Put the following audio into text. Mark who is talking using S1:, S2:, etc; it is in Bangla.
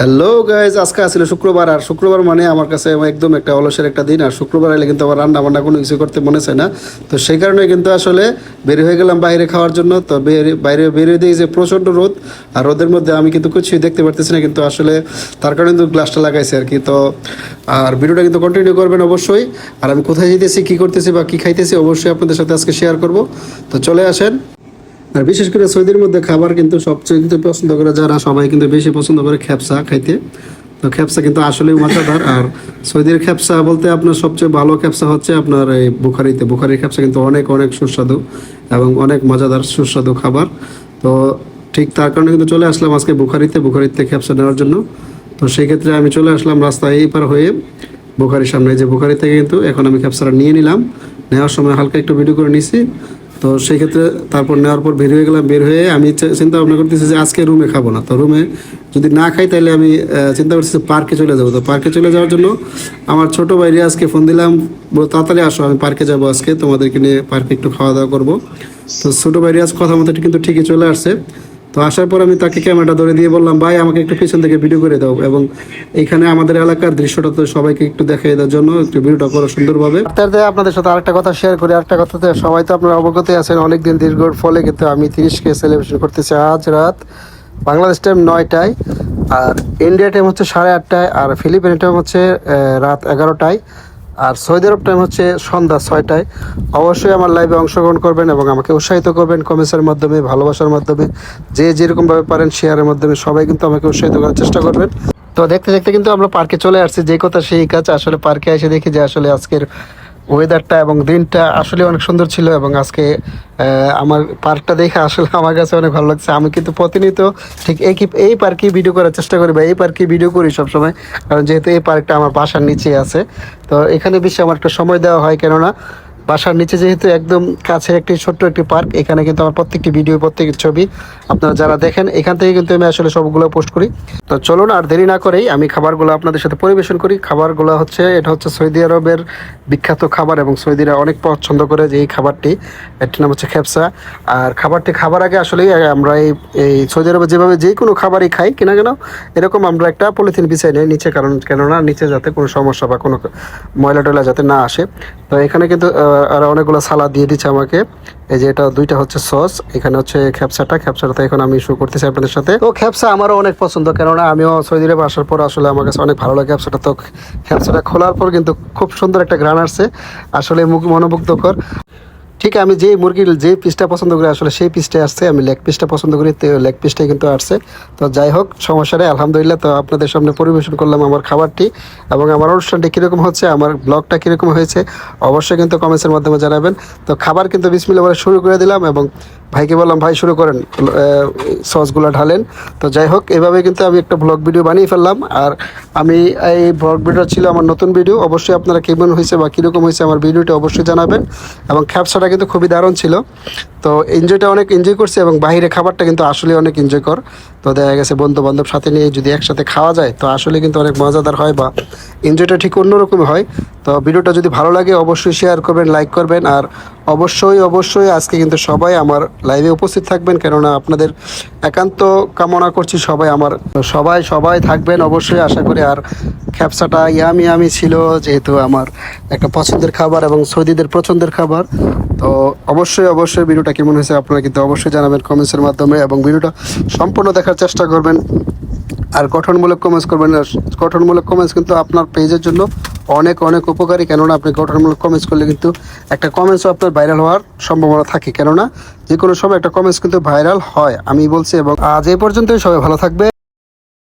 S1: হ্যালো গাইজ আজকে আসলে শুক্রবার, আর শুক্রবার মানে আমার কাছে একদম একটা অলসের একটা দিন, আর শুক্রবার এলে কিন্তু আমার রান্না বান্না কোনো কিছু করতে মনে চায় না। তো সেই কারণে কিন্তু আসলে বের হয়ে গেলাম বাইরে খাওয়ার জন্য। তো বাইরে বেরিয়ে দিয়ে যে প্রচণ্ড রোদ, আর রোদের মধ্যে আমি কিন্তু কিছুই দেখতে পারতেছি না, কিন্তু আসলে তার কারণে কিন্তু গ্লাসটা লাগাইছে আর কি। তো, আর ভিডিওটা কিন্তু কন্টিনিউ করবেন অবশ্যই। আর আমি কোথায় যেতেছি, কী করতেছি বা কী খাইতেছি, অবশ্যই আপনাদের সাথে আজকে শেয়ার করব। তো চলে আসেন। আর বিশেষ করে সৌদির মধ্যে খাবার কিন্তু সবচেয়ে কিন্তু পছন্দ করে যারা সবাই কিন্তু বেশি পছন্দ করে খ্যাপসা খাইতে। তো খ্যাপসা কিন্তু আসলেই মজাদার। আর সৌদির খ্যাপসা বলতে আপনার সবচেয়ে ভালো খ্যাপসা হচ্ছে আপনার এই বুখারিতে। বুখারির খ্যাপসা কিন্তু অনেক অনেক সুস্বাদু এবং অনেক মজাদার, সুস্বাদু খাবার। তো ঠিক তার কারণে কিন্তু চলে আসলাম আজকে বুখারিতে বুখারিতে খ্যাপসা নেওয়ার জন্য। তো সেই ক্ষেত্রে আমি চলে আসলাম রাস্তায় এই পার হয়ে বুখারির সামনে। যে বুখারি থেকে কিন্তু এখন আমি ক্যাপসারা নিয়ে নিলাম। নেওয়ার সময় হালকা একটু ভিডিও করে নিছি। তো সেই ক্ষেত্রে তারপর নেওয়ার পর বের হয়ে গেলাম, বের হয়ে আমি চিন্তা ভাবনা করতেছি যে আজকে রুমে খাব না। তো রুমে যদি না খাই তাহলে আমি চিন্তা করতেছি পার্কে চলে যাব। তো পার্কে চলে যাওয়ার জন্য আমার ছোটো বাইরে আজকে ফোন দিলাম, বলো, তাড়াতাড়ি আসো, আমি পার্কে যাব আজকে, তোমাদেরকে নিয়ে পার্কে একটু খাওয়া দাওয়া করব। তো ছোটো বাইরে আজ কথা মতো কিন্তু ঠিকই চলে আসছে। তো আসার পর আমি তাকে ক্যামেরাটা ধরে দিয়ে বললাম, ভাই, আমাকে একটু পিছন থেকে ভিডিও করে দাও। এবং এখানে আমাদের এলাকার দৃশ্যটা তো সবাইকে একটু দেখাই দেওয়ার জন্য একটু ভিডিওটা করো সুন্দরভাবে। তারপরে আপনাদের সাথে আরেকটা কথা শেয়ার করি, আরেকটা কথাতে সবাই তো আপনারা অবগতই আছেন, অনেকদিন দীর্ঘর ফলে কিন্তু আমি তিরিশকে সেলিব্রেশন করতেছি আজ রাত বাংলাদেশ টাইম নয়টায় আর ইন্ডিয়া টাইম হচ্ছে সাড়ে আটটায় আর ফিলিপিন টাইম হচ্ছে রাত এগারোটায়। আর সৌদি আরব টাইম হচ্ছে সন্ধ্যা ছয়টায়। অবশ্যই আমার লাইভে অংশগ্রহণ করবেন এবং আমাকে উৎসাহিত করবেন কমেন্টসের মাধ্যমে, ভালোবাসার মাধ্যমে। যে যেরকমভাবে পারেন শেয়ারের মাধ্যমে সবাই কিন্তু আমাকে উৎসাহিত করার চেষ্টা করবেন। তো দেখতে দেখতে কিন্তু আমরা পার্কে চলে আসছি, যে কথা সেই কাজ। আসলে পার্কে এসে দেখি যে আসলে আজকের ওয়েদারটা এবং দিনটা আসলে অনেক সুন্দর ছিল এবং আজকে আমার পার্কটা দেখে আসলে আমার কাছে অনেক ভালো লাগছে। আমি কিন্তু প্রতিনিয়ত ঠিক এই এই পার্কে ভিডিও করার চেষ্টা করি বা এই পার্কে ভিডিও করি সবসময়। কারণ যেহেতু এই পার্কটা আমার বাসার নিচে আছে। তো এখানে বেশি আমার একটা সময় দেওয়া হয় কেননা বাসার নিচে যেহেতু একদম কাছে একটি ছোট্ট একটি পার্ক, এখানে কিন্তু আমার প্রত্যেকটি ভিডিও প্রত্যেকটি ছবি আপনারা যারা দেখেন, এখান থেকে কিন্তু আমি আসলে সবগুলো পোস্ট করি। তো চলুন আর দেরি না করেই আমি খাবারগুলো আপনাদের সাথে পরিবেশন করি। খাবারগুলো হচ্ছে, এটা হচ্ছে সৌদি আরবের বিখ্যাত খাবার এবং সৌদিরা অনেক পছন্দ করে যে এই খাবারটি। এটির নাম হচ্ছে খেপসা। আর খাবারটি খাবার আগে আসলে আমরা এই এই সৌদি আরবে যেভাবে যে কোনো খাবারই খাই, কিনা কেন? এরকম আমরা একটা পলিথিন বিছাই নেই নিচে, কারণ, কেননা নিচে যাতে কোনো সমস্যা বা কোনো ময়লা টয়লা যাতে না আসে। তো এখানে কিন্তু আর অনেকগুলো সালাদ দিয়ে দিচ্ছে আমাকে। এই যে এটা দুইটা হচ্ছে সস, এখানে হচ্ছে খ্যাপসাটা। খ্যাপসাটা এখন আমি শুরু করতেছি আপনাদের সাথে। তো খ্যাপসা আমারও অনেক পছন্দ, কেননা আমিও সৌদি আরবে আসার পর আসলে আমার কাছে অনেক ভালো লাগে খ্যাপসাটা। তো খ্যাপসাটা খোলার পর কিন্তু খুব সুন্দর একটা গ্রান আসছে, আসলে মুখ মনোমুগ্ধকর। ঠিক আমি যে মুরগির যে পিসটা পছন্দ করি, আসলে সেই পিসটাই আসছে। আমি লেগ পিসটা পছন্দ করি, তো লেগ পিসটাই কিন্তু আসছে। তো যাই হোক, সমস্যা নেই, আলহামদুলিল্লাহ। তো আপনাদের সামনে পরিবেশন করলাম আমার খাবারটি এবং আমার অনুষ্ঠানটি কীরকম হচ্ছে, আমার ব্লগটা কীরকম হয়েছে, অবশ্যই কিন্তু কমেন্টসের মাধ্যমে জানাবেন। তো খাবার কিন্তু বিসমিল্লা শুরু করে দিলাম এবং ভাইকে বললাম, ভাই, শুরু করেন। সসগুলো ঢালেন। তো যাই হোক, এভাবে কিন্তু আমি একটা ব্লগ ভিডিও বানিয়ে ফেললাম। আর আমি এই ব্লগ ভিডিও ছিল আমার নতুন ভিডিও অবশ্যই আপনারা কেমন হয়েছে বা কীরকম হয়েছে আমার ভিডিওটা অবশ্যই জানাবেন। এবং খ্যাপসাটা কিন্তু খুবই দারুণ ছিল। তো এনজয়টা অনেক এনজয় করছে এবং বাইরে খাবারটা কিন্তু আসলে অনেক এনজয় কর। তো দেখা গেছে বন্ধু বান্ধব সাথে নিয়ে যদি একসাথে খাওয়া যায়, তো আসলে কিন্তু অনেক মজাদার হয় বা এনজয়টা ঠিক অন্যরকম হয়। তো ভিডিওটা যদি ভালো লাগে অবশ্যই শেয়ার করবেন লাইক করবেন আর অবশ্যই অবশ্যই আজকে কিন্তু সবাই আমার লাইভে উপস্থিত থাকবেন। কেননা আপনাদের একান্ত কামনা করছি সবাই আমার, সবাই সবাই থাকবেন অবশ্যই আশা করি। আর খ্যাপসাটা ইয়ামি ইয়ামি ছিল, যেহেতু আমার একটা পছন্দের খাবার এবং সৌদিদের পছন্দের খাবার। তো অবশ্যই অবশ্যই ভিডিওটা কেমন হয়েছে আপনারা কিন্তু অবশ্যই জানাবেন কমেন্টসের মাধ্যমে এবং ভিডিওটা সম্পূর্ণ দেখার চেষ্টা করবেন। আর গঠনমূলক কমেন্টস করবেন। গঠনমূলক কমেন্টস কিন্তু আপনার পেজের জন্য অনেক অনেক উপকারী। কেননা আপনি গঠনমূলক কমেন্টস করলে কিন্তু একটা কমেন্টসও আপনার ভাইরাল হওয়ার সম্ভাবনা থাকে। কেননা যে কোনো সময় একটা কমেন্টস কিন্তু ভাইরাল হয়, আমি বলছি। এবং আজ এই পর্যন্তই সবাই ভালো থাকবে